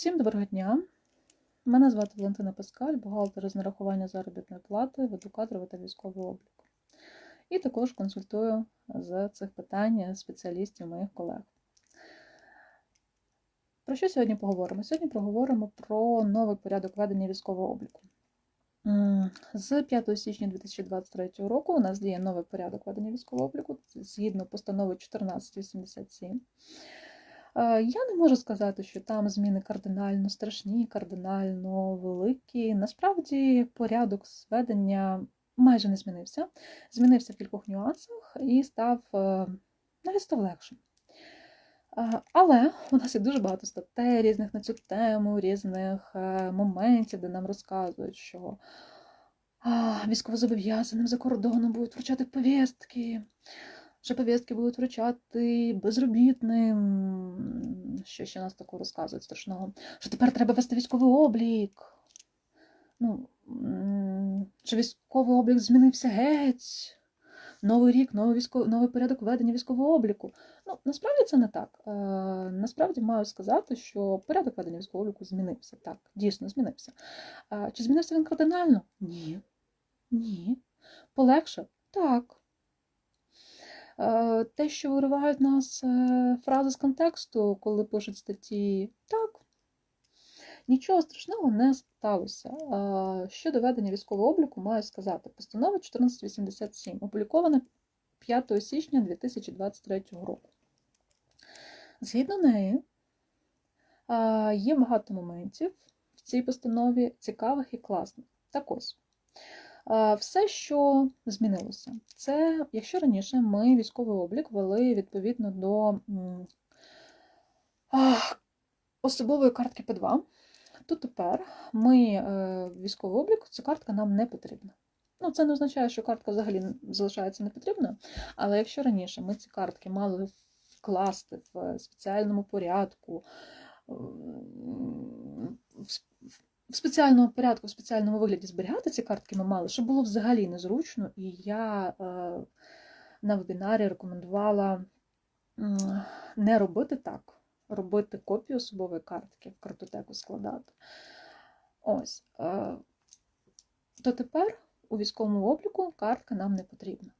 Всім доброго дня. Мене звати Валентина Паскаль, бухгалтер з нарахування заробітної плати, веду кадровий та військовий облік. І також консультую з цих питань спеціалістів моїх колег. Про що сьогодні поговоримо? Сьогодні поговоримо про новий порядок ведення військового обліку. З 5 січня 2023 року у нас діє новий порядок ведення військового обліку згідно постанови 1487. Е, Я не можу сказати, що там зміни кардинально страшні, кардинально великі. Насправді порядок зведення майже не змінився. Змінився в кількох нюансах і став е, навіть став легшим. Е, Але у нас є дуже багато статей різних на цю тему, різних моментів, де нам розказують, що військовозобов'язаним за кордоном будуть вручати повістки, що повістки будуть вручати безробітним. Що ще нас такого розказують страшного? Що тепер треба вести військовий облік. Ну, що військовий облік змінився геть. Новий рік, новий, військов... новий порядок ведення військового обліку. Ну, насправді це не так. Е, насправді маю сказати, що порядок ведення військового обліку змінився. Так, дійсно змінився. Е, чи змінився він кардинально? Ні. Ні. Полегше? Так. Е, Те, що виривають нас е, фрази з контексту, коли пишуть статті, так. Нічого страшного не сталося. Е, Щодо ведення військового обліку, маю сказати, постанова 1487 опублікована 5 січня 2023 року. Згідно неї, є багато моментів в цій постанові цікавих і класних. Так ось. Е, Все, що змінилося, це якщо раніше ми військовий облік вели відповідно до особової картки П2, то тепер ми е, військовий облік, ця картка нам не потрібна. Ну, це не означає, що картка взагалі залишається непотрібною, але якщо раніше ми ці картки мали вкласти в спеціальному порядку, в с- в спеціальному порядку, в спеціальному вигляді зберігати ці картки ми мали, щоб було взагалі незручно, і я е, на вебінарі рекомендувала не робити так, робити копію особової картки, в картотеку складати. Ось. Е, то тепер у військовому обліку картка нам не потрібна.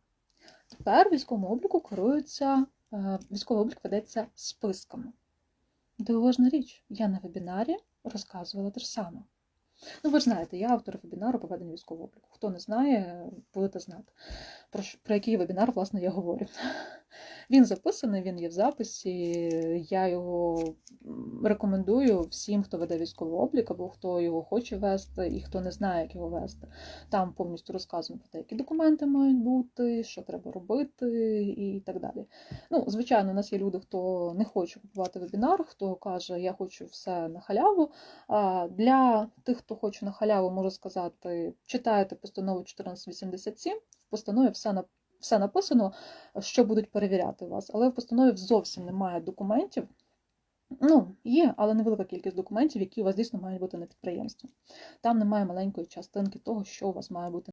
Тепер військовому обліку керується, е, військовий облік ведеться списками. Дивовижна річ, я на вебінарі розказувала те ж саме. Ну, ви ж знаєте, я автор вебінару по веденню військового обліку. Хто не знає, будете знати, про, про який вебінар, власне, я говорю. Він записаний, він є в записі. Я його рекомендую всім, хто веде військовий облік, або хто його хоче вести, і хто не знає, як його вести. Там повністю розказуємо про те, які документи мають бути, що треба робити і так далі. Ну, звичайно, у нас є люди, хто не хоче купувати вебінар, хто каже, я хочу все на халяву. Для тих, хто хоче на халяву, можу сказати, читайте постанову 1487. В постанові все на все написано, що будуть перевіряти вас, але в постанові зовсім немає документів. Ну, є, але невелика кількість документів, які у вас дійсно мають бути на підприємстві. Там немає маленької частинки того, що у вас має бути.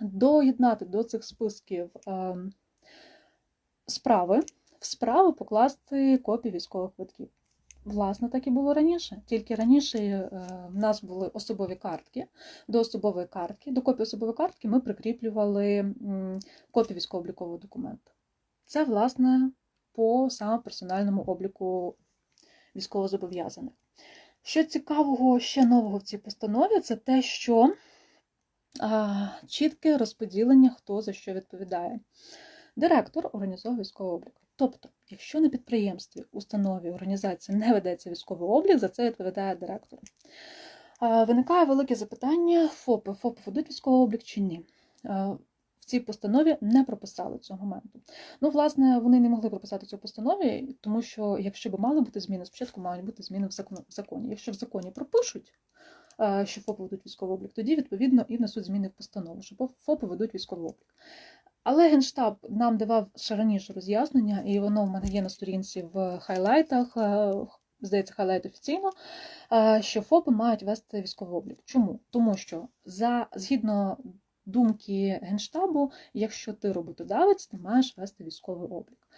Доєднати до цих списків е, справи, в справи покласти копії військових квитків. Власне, так і було раніше. Тільки раніше е, в нас були особові картки. До особової картки, до копії особової картки ми прикріплювали копію військово-облікового документу. Це, власне, по саме персональному обліку військовозобов'язаних. Що цікавого ще нового в цій постанові, це те, що чітке розподілення, хто за що відповідає. Директор організовує військовий облік. Тобто, якщо на підприємстві, установі, організації не ведеться військовий облік, за це відповідає директор. Виникає велике запитання: ФОПи, ФОПи ведуть військовий облік чи ні? В цій постанові не прописали цього моменту. Ну, власне, вони не могли прописати цю постанові, тому що якщо б мали бути зміни, спочатку мають бути зміни в законі. Якщо в законі пропишуть, що ФОПи ведуть військовий облік, тоді відповідно і внесуть зміни в постанову, що ФОПи ведуть військовий облік. Але Генштаб нам давав ще раніше роз'яснення, і воно в мене є на сторінці в хайлайтах, е, здається, хайлайт офіційно, е, що ФОПи мають вести військовий облік. Чому? Тому що за згідно думки Генштабу, якщо ти роботодавець, ти маєш вести військовий облік.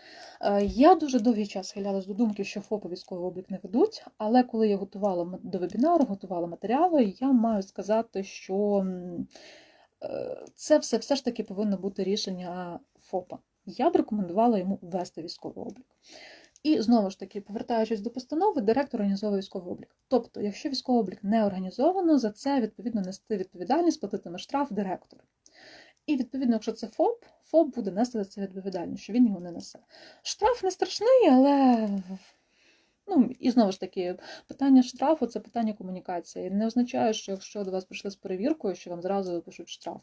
Е, Я дуже довгий час схилялась до думки, що ФОПи військовий облік не ведуть, але коли я готувала до вебінару, готувала матеріали, я маю сказати, що е, це все, все ж таки повинно бути рішення ФОПа. Я б рекомендувала йому ввести військовий облік. І знову ж таки, повертаючись до постанови, директор організовує військовий облік. Тобто, якщо військовий облік не організовано, за це відповідно нести відповідальність, платитиме штраф директор. І відповідно, якщо це ФОП, ФОП буде нести за це відповідальність, що він його не несе. Штраф не страшний, але ну і знову ж таки, питання штрафу це питання комунікації. Не означає, що якщо до вас прийшли з перевіркою, що вам зразу випишуть штраф.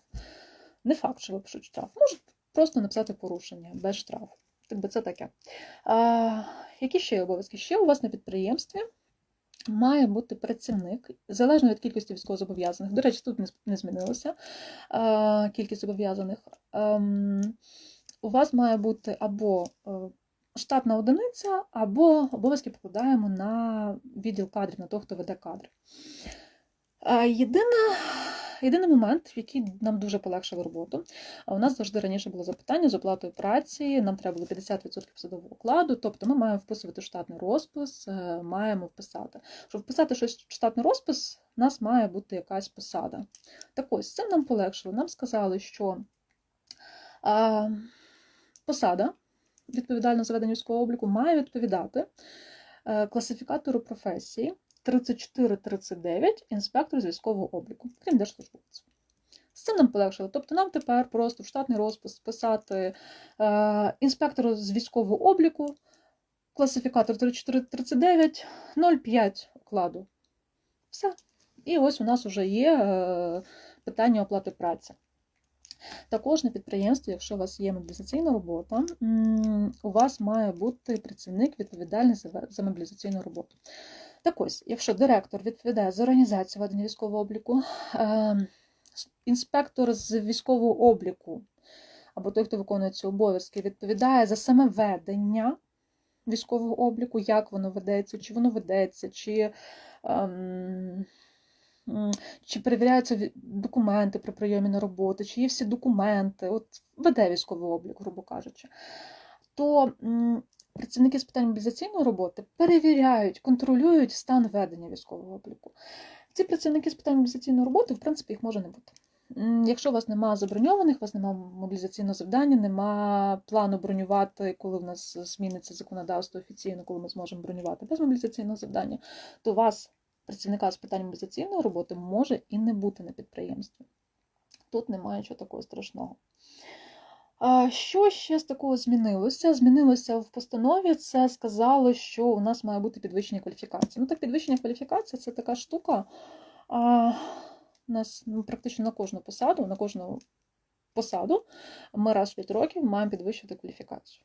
Не факт, що випишуть штраф. Можуть просто написати порушення без штрафу. Так би це таке. А, які ще є обов'язки? Ще у вас на підприємстві має бути працівник, залежно від кількості військовозобов'язаних. До речі, тут не, змінилося а, кількість зобов'язаних. Ем, у вас має бути або е, штатна одиниця, або обов'язки покладаємо на відділ кадрів, на того, хто веде кадри. Єдина, єдиний момент, який нам дуже полегшив роботу. У нас завжди раніше було запитання з оплатою праці. Нам треба було 50% посадового окладу. Тобто ми маємо вписувати штатний розпис, е, маємо вписати. Щоб вписати щось в штатний розпис, у нас має бути якась посада. Так ось, це нам полегшило. Нам сказали, що а, посада відповідальна за ведення військового обліку має відповідати е, класифікатору професії 3439 інспектор з військового обліку, крім держслужбовців. З цим нам полегшило. Тобто нам тепер просто в штатний розпис писати е, інспектор з військового обліку, класифікатор 3439, 0,5 окладу. Все. І ось у нас вже є е, питання оплати праці. Також на підприємстві, якщо у вас є мобілізаційна робота, у вас має бути працівник відповідальний за мобілізаційну роботу. Так ось, якщо директор відповідає за організацію ведення військового обліку, е, інспектор з військового обліку або той, хто виконує ці обов'язки, відповідає за саме ведення військового обліку, як воно ведеться, чи воно ведеться, чи. ем, чи перевіряються документи при прийомі на роботу, чи є всі документи, от веде військовий облік, грубо кажучи, то працівники з питань мобілізаційної роботи перевіряють, контролюють стан ведення військового обліку. Ці працівники з питань мобілізаційної роботи, в принципі, їх може не бути. Якщо у вас немає заброньованих, у вас немає мобілізаційного завдання, немає плану бронювати, коли в нас зміниться законодавство офіційно, коли ми зможемо бронювати без мобілізаційного завдання, то у вас працівника з питань мобілізаційної роботи може і не бути на підприємстві. Тут немає нічого такого страшного. Що ще з такого змінилося? Змінилося в постанові. Це сказало, що у нас має бути підвищення кваліфікації. Ну так, підвищення кваліфікації це така штука. А, у нас ну, практично на кожну посаду, на кожну посаду ми раз в 5 років маємо підвищувати кваліфікацію.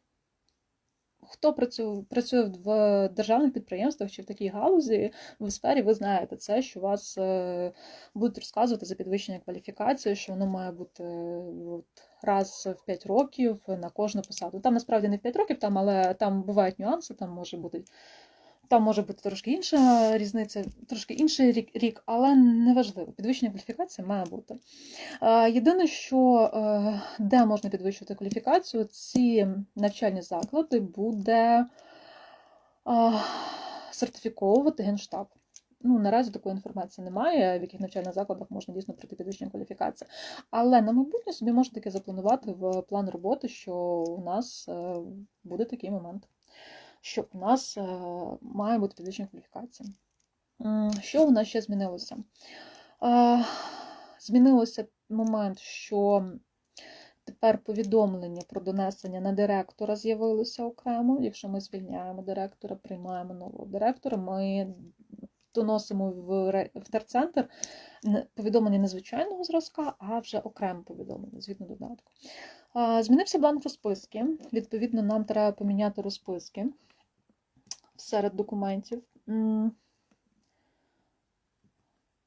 Хто працює, працює в державних підприємствах чи в такій галузі в сфері, ви знаєте це, що вас е, будуть розказувати за підвищення кваліфікації, що воно має бути от, раз в 5 років на кожну посаду. Там насправді не в 5 років, там, але там бувають нюанси, там може бути. Там може бути трошки інша різниця, трошки інший рік, рік але неважливо. Підвищення кваліфікації має бути. Єдине, що е, де можна підвищувати кваліфікацію, ці навчальні заклади буде сертифіковувати Генштаб. Ну, наразі такої інформації немає, в яких навчальних закладах можна дійсно пройти підвищення кваліфікації. Але на майбутнє собі можна таке запланувати в план роботи, що у нас е, буде такий момент, що у нас е, має бути підвищення кваліфікації. Що у нас ще змінилося? Е, Змінилося момент, що тепер повідомлення про донесення на директора з'явилося окремо. Якщо ми звільняємо директора, приймаємо нового директора, ми доносимо в терцентр повідомлення незвичайного зразка, а вже окреме повідомлення згідно додатку. Змінився бланк розписки. Відповідно, нам треба поміняти розписки серед документів.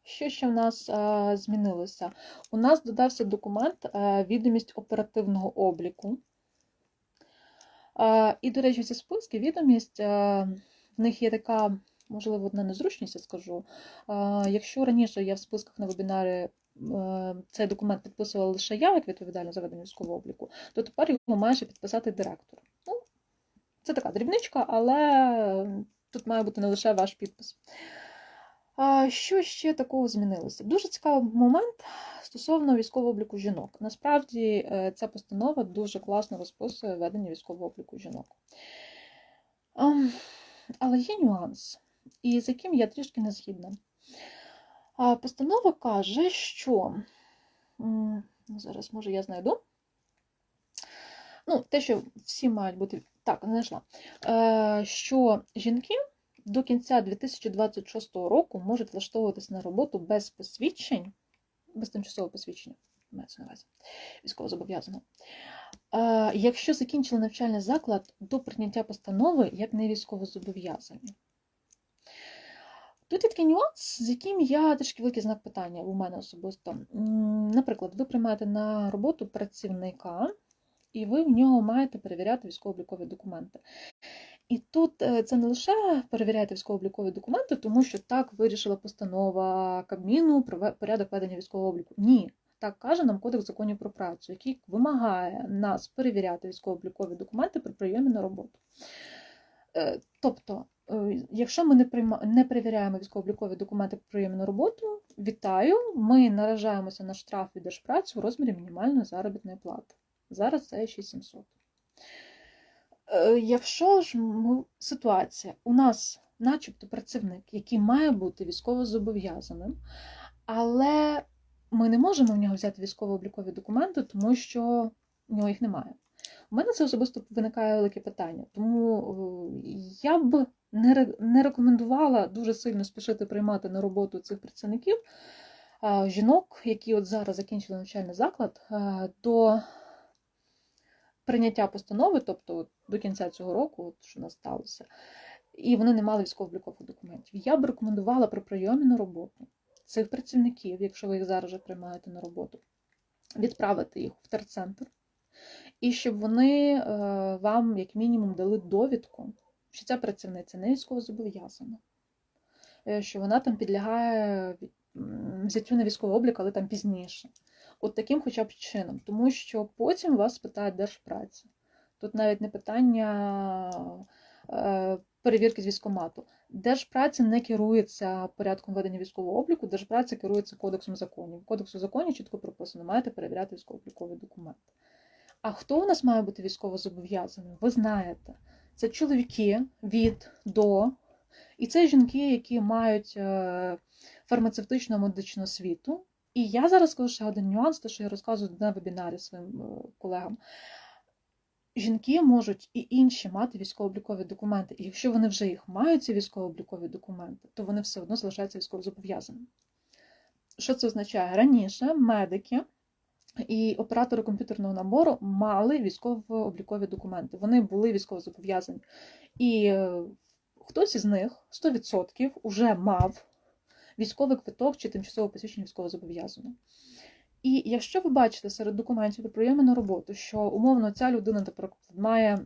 Що ще в нас е, змінилося? У нас додався документ е, відомість оперативного обліку. Е, І, до речі, ці списки відомість, е, в них є така, можливо, одна незручність, я скажу. Е, Якщо раніше я в списках на вебінарі е, цей документ підписувала лише я, як відповідальна за ведення військового обліку, то тепер його має підписати директор. Ну, це така дрібничка, але тут має бути не лише ваш підпис. А що ще такого змінилося? Дуже цікавий момент стосовно військового обліку жінок. Насправді е, ця постанова дуже класно розписує ведення військового обліку жінок. Але є нюанс, і з яким я трішки не згідна. Постанова каже, що зараз, може, я знайду. Ну, те, що всі мають бути. Так, знайшла. Е, Що жінки до кінця 2026 року можуть влаштовуватися на роботу без посвідчень, без тимчасового посвідчення, мається на увазі, військовозобов'язаного. Е, Якщо закінчили навчальний заклад до прийняття постанови як не військовозобов'язані. Тут є такий нюанс, з яким я трішки великий знак питання у мене особисто. Наприклад, ви приймаєте на роботу працівника, і ви в нього маєте перевіряти військово-облікові документи. І тут е, це не лише перевіряєте військово-облікові документи, тому що так вирішила постанова Кабміну про порядок ведення військового обліку. Ні, так каже нам Кодекс законів про працю, який вимагає нас перевіряти військово-облікові документи при прийомі на роботу. Е, Тобто, е, якщо ми не прийма... не перевіряємо військово-облікові документи при прийомі на роботу, вітаю, ми наражаємося на штраф від держпраці у розмірі мінімальної заробітної плати. Зараз це 6700. Е, Якщо ж ситуація, у нас, начебто, працівник, який має бути військовозобов'язаним, але ми не можемо в нього взяти військово-облікові документи, тому що в нього їх немає. У мене це особисто виникає велике питання, тому е, я б не, рекомендувала дуже сильно спішити приймати на роботу цих працівників, е, жінок, які от зараз закінчили навчальний заклад, до прийняття постанови, тобто до кінця цього року, от що нас сталося, і вони не мали військово-облікових документів. Я б рекомендувала при прийомі на роботу цих працівників, якщо ви їх зараз вже приймаєте на роботу, відправити їх в терцентр, і щоб вони е, вам, як мінімум, дали довідку, що ця працівниця не військовозобов'язана, е, що вона там підлягає взяттю на військовий облік, але там пізніше. От таким хоча б чином, тому що потім вас питають держпраця. Тут навіть не питання е, перевірки з військомату. Держпраця не керується порядком ведення військового обліку, держпраця керується кодексом законів. Кодексу законів чітко прописано, маєте перевіряти військово-облікові документи. А хто у нас має бути військово-зобов'язаним? Ви знаєте, це чоловіки від до, і це жінки, які мають е, фармацевтичну медичну освіту. І я зараз скажу ще один нюанс, те, що я розказую на вебінарі своїм е, колегам. Жінки можуть і інші мати військово-облікові документи. І якщо вони вже їх мають, ці військово-облікові документи, то вони все одно залишаються військовозобов'язаними. Що це означає? Раніше медики і оператори комп'ютерного набору мали військово-облікові документи. Вони були військовозобов'язані. І е, хтось із них 100% вже мав військовий квиток чи тимчасово посвідчення військовозобов'язаного. І якщо ви бачите серед документів при прийомі на роботу, що умовно ця людина має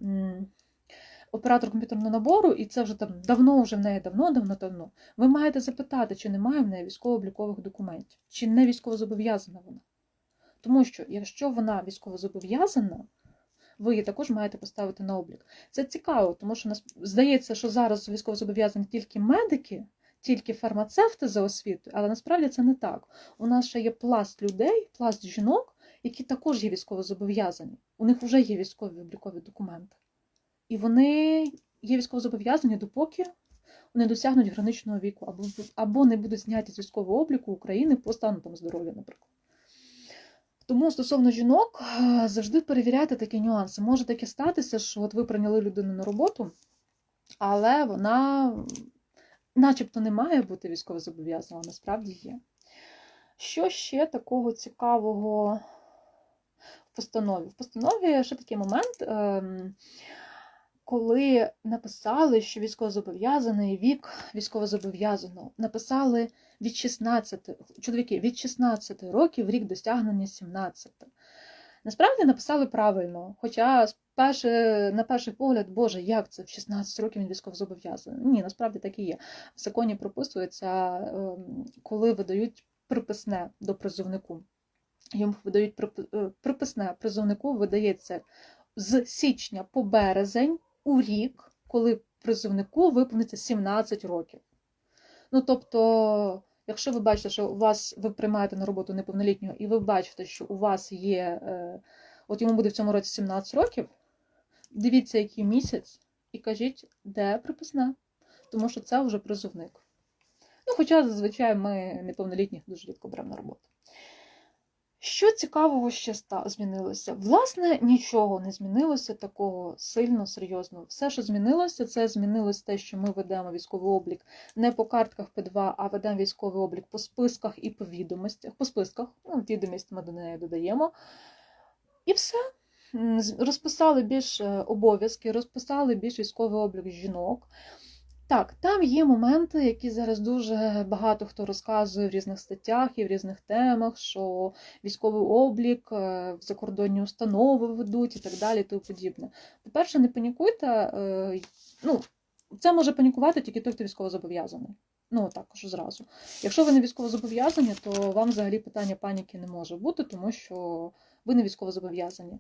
оператор комп'ютерного набору, і це вже там давно, вже в неї давно, давно, давно, ви маєте запитати, чи немає в неї військово-облікових документів, чи не військовозобов'язана вона. Тому що якщо вона військовозобов'язана, ви її також маєте поставити на облік. Це цікаво, тому що нас здається, що зараз військовозобов'язані тільки медики, тільки фармацевти за освітою, але насправді це не так. У нас ще є пласт людей, пласт жінок, які також є військовозобов'язані. У них вже є військові облікові документи. І вони є військовозобов'язані допоки вони досягнуть граничного віку, або, або не будуть зняті з військового обліку України по стану там, здоров'я, наприклад. Тому стосовно жінок, завжди перевіряйте такі нюанси. Може таке статися, що от ви прийняли людину на роботу, але вона начебто не має бути військовозобов'язаного, насправді є. Що ще такого цікавого в постанові? В постанові ще такий момент, ем, коли написали, що військовозобов'язаний вік військовозобов'язаного, написали від 16, чоловіки від 16 років рік досягнення 17. Насправді написали правильно, хоча перше, на перший погляд, Боже, як це в 16 років він військовозобов'язаний? Ні, насправді так і є. В законі прописується, ем, коли видають приписне до призовнику. Йому видають е, приписне призовнику видається з січня по березень у рік, коли призовнику виповниться 17 років. Ну, тобто, якщо ви бачите, що у вас ви приймаєте на роботу неповнолітнього, і ви бачите, що у вас є, е, от йому буде в цьому році 17 років, дивіться, який місяць, і кажіть, де приписне, тому що це вже призовник. Ну, Хоча зазвичай ми неповнолітніх дуже рідко беремо на роботу. Що цікавого ще змінилося? Власне, нічого не змінилося такого сильно, серйозного. Все, що змінилося, це змінилось те, що ми ведемо військовий облік не по картках П2, а ведемо військовий облік по списках і по відомостях. По списках, ну, відомість ми до неї додаємо. І все. Розписали більше обов'язки, розписали більш військовий облік жінок. Так, там є моменти, які зараз дуже багато хто розказує в різних статтях і в різних темах, що військовий облік, е, закордонні установи ведуть і так далі. і тому подібне. По-перше, не панікуйте. Е, ну, Це може панікувати тільки той, хто військовозобов'язаний. Ну, також зразу. Якщо ви не військовозобов'язані, то вам взагалі питання паніки не може бути, тому що ви не військовозобов'язані.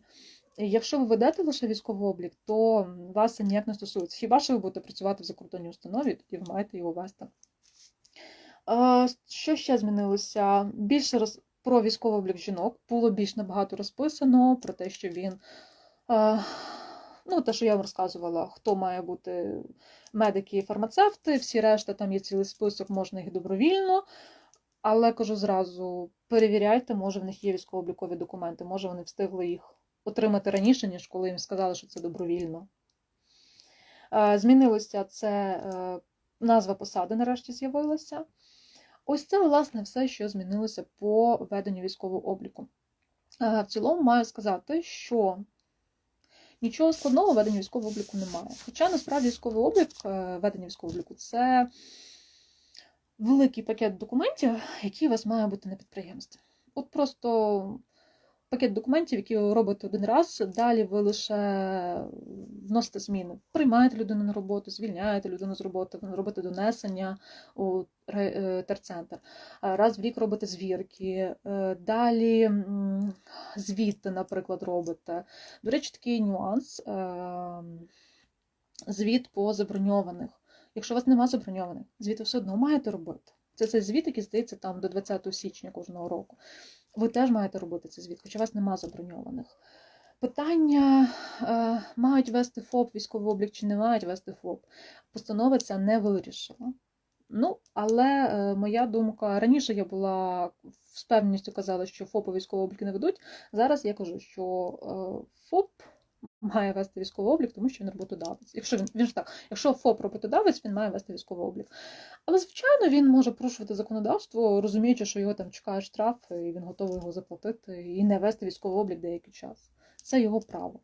Якщо ви ведете лише військовий облік, то вас це ніяк не стосується. Хіба що ви будете працювати в закордонній установі, тоді ви маєте його вести. Що ще змінилося? Більше роз... про військовий облік жінок було більш набагато розписано, про те, що він. Ну, те, що я вам розказувала, хто має бути медики і фармацевти, всі решта, там є цілий список, можна їх добровільно. Але кажу зразу: перевіряйте, може в них є військово-облікові документи, може вони встигли їх отримати раніше, ніж коли їм сказали, що це добровільно. Е, змінилося це е, назва посади, нарешті з'явилася. Ось це, власне, все, що змінилося по веденню військового обліку. Е, в цілому маю сказати, що нічого складного в військового обліку немає. Хоча насправді військовий облік, ведення військового обліку це великий пакет документів, який у вас має бути на підприємстві. От просто пакет документів, які ви робите один раз, далі ви лише вносите зміни. Приймаєте людину на роботу, звільняєте людину з роботи, робите донесення у е, терцентр. Раз в рік робите звірки, е, далі звіти, наприклад, робите. До речі, такий нюанс. Е, звіт по заброньованих. Якщо у вас нема заброньованих, звіт все одно маєте робити. Це цей звіт, який здається там до 20 січня кожного року ви теж маєте робити цей звіт, хоча у вас нема заброньованих. Питання, е, мають вести ФОП військовий облік чи не мають вести ФОП. Постанова ця не вирішила. Ну, але е, моя думка, раніше я була з певністю казала, що ФОП військовий облік не ведуть. Зараз я кажу, що е, ФОП має вести військовий облік, тому що він роботодавець. Якщо він він ж так, якщо ФОП роботодавець, він має вести військовий облік. Але, звичайно, він може порушувати законодавство, розуміючи, що його там чекає штраф, і він готовий його заплатити і не вести військовий облік деякий час. Це його право.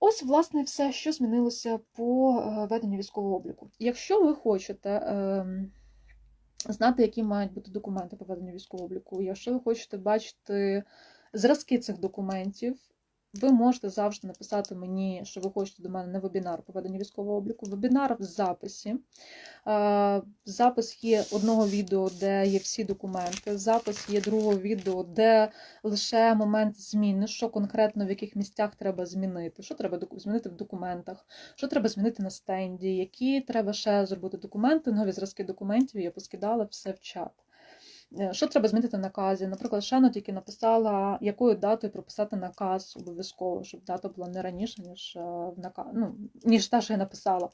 Ось, власне, все, що змінилося по е, веденню військового обліку. Якщо ви хочете е, знати, які мають бути документи по веденню військового обліку, якщо ви хочете бачити зразки цих документів, ви можете завжди написати мені, що ви хочете до мене на вебінар по веденню військового обліку. Вебінар в записі. Запис є одного відео, де є всі документи. Запис є другого відео, де лише момент зміни, що конкретно в яких місцях треба змінити, що треба змінити в документах, що треба змінити на стенді, які треба ще зробити документи, нові зразки документів. Я поскидала все в чат. Е, що треба змінити в наказі? Наприклад, Шана тільки написала, якою датою прописати наказ обов'язково, щоб дата була не раніше, ніж е, в наказ, ну, ніж та, що я написала.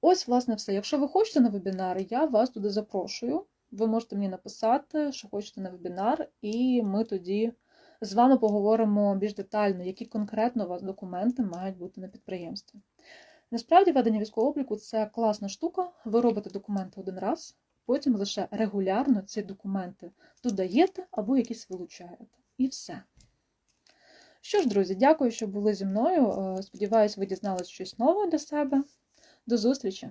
Ось, власне, все. Якщо ви хочете на вебінар, я вас туди запрошую. Ви можете мені написати, що хочете на вебінар, і ми тоді з вами поговоримо більш детально, які конкретно у вас документи мають бути на підприємстві. Насправді, ведення військового обліку це класна штука. Ви робите документи один раз, потім лише регулярно ці документи додаєте або якісь вилучаєте. І все. Що ж, друзі, дякую, що були зі мною. Е, Сподіваюсь, ви дізналися щось нове для себе. До зустрічі!